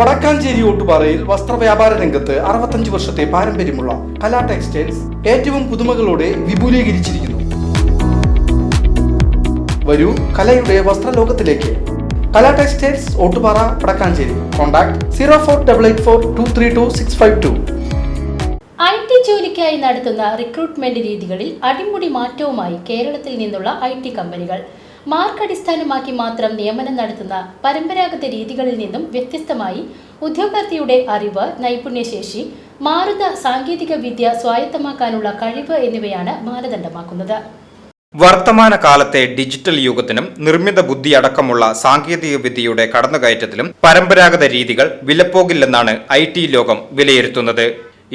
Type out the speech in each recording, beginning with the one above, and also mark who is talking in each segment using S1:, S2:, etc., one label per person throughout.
S1: വടക്കാഞ്ചേരിയോട്ട് വസ്ത്ര വസ്ത്രവ്യാപാര രംഗത്ത് അറുപത്തഞ്ച് വർഷത്തെ പാരമ്പര്യമുള്ള കലാ ടെക്സ്റ്റൈൽസ് ഏറ്റവും പുതുമകളോടെ വിപുലീകരിച്ചിരിക്കുന്നു വരൂ കലയുടെ വസ്ത്രലോകത്തിലേക്ക് Kala textiles Ottupara Vadakkanchery contact zero four double eight four two three two six five two
S2: I T ജോലിക്കായി നടത്തുന്ന റിക്രൂട്ട്മെന്റ് രീതികളിൽ അടിമുടി മാറ്റവുമായി കേരളത്തിൽ നിന്നുള്ള ഐ ടി കമ്പനികൾ മാർക്ക് അടിസ്ഥാനമാക്കി മാത്രം നിയമനം നടത്തുന്ന പരമ്പരാഗത രീതികളിൽ നിന്നും വ്യത്യസ്തമായി ഉദ്യോഗാർത്ഥിയുടെ അറിവ് നൈപുണ്യശേഷി മാറുന്ന സാങ്കേതിക വിദ്യ സ്വായത്തമാക്കാനുള്ള കഴിവ് എന്നിവയാണ് മാനദണ്ഡമാക്കുന്നത്
S3: വർത്തമാന കാലത്തെ ഡിജിറ്റൽ യുഗത്തിനും നിർമ്മിത ബുദ്ധി അടക്കമുള്ള സാങ്കേതിക വിദ്യയുടെ കടന്നുകയറ്റത്തിലും പരമ്പരാഗത രീതികൾ വിലപ്പോകില്ലെന്നാണ് ഐ ലോകം വിലയിരുത്തുന്നത്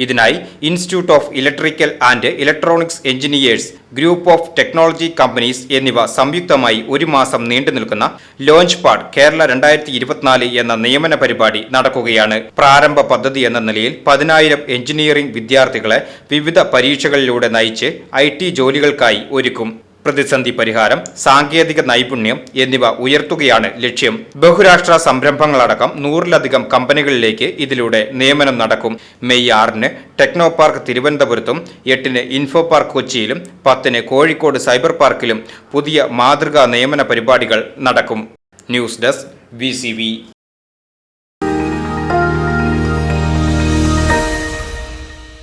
S3: ഇതിനായി institute of electrical and electronics engineers group of technology companies എന്നിവ സംയുക്തമായി ഒരു മാസം നീണ്ടു നിൽക്കുന്ന ലോഞ്ച് പാഡ് കേരള രണ്ടായിരത്തി ഇരുപത്തിനാല് എന്ന നിയമന പരിപാടി നടക്കുകയാണ് പ്രാരംഭ പദ്ധതി എന്ന നിലയിൽ പതിനായിരം എഞ്ചിനീയറിംഗ് വിദ്യാർത്ഥികളെ വിവിധ പരീക്ഷകളിലൂടെ നയിച്ച് ഐ ജോലികൾക്കായി ഒരുക്കും പ്രതിസന്ധി പരിഹാരം സാങ്കേതിക നൈപുണ്യം എന്നിവ ഉയർത്തുകയാണ് ലക്ഷ്യം ബഹുരാഷ്ട്ര സംരംഭങ്ങളടക്കം നൂറിലധികം കമ്പനികളിലേക്ക് ഇതിലൂടെ നിയമനം നടക്കും മെയ് ആറിന് ടെക്നോ പാർക്ക് തിരുവനന്തപുരത്തും എട്ടിന് ഇൻഫോ പാർക്ക് കൊച്ചിയിലും പത്തിന് കോഴിക്കോട് സൈബർ പാർക്കിലും പുതിയ മാതൃകാ നിയമന പരിപാടികൾ നടക്കും ന്യൂസ് ഡെസ്ക് വി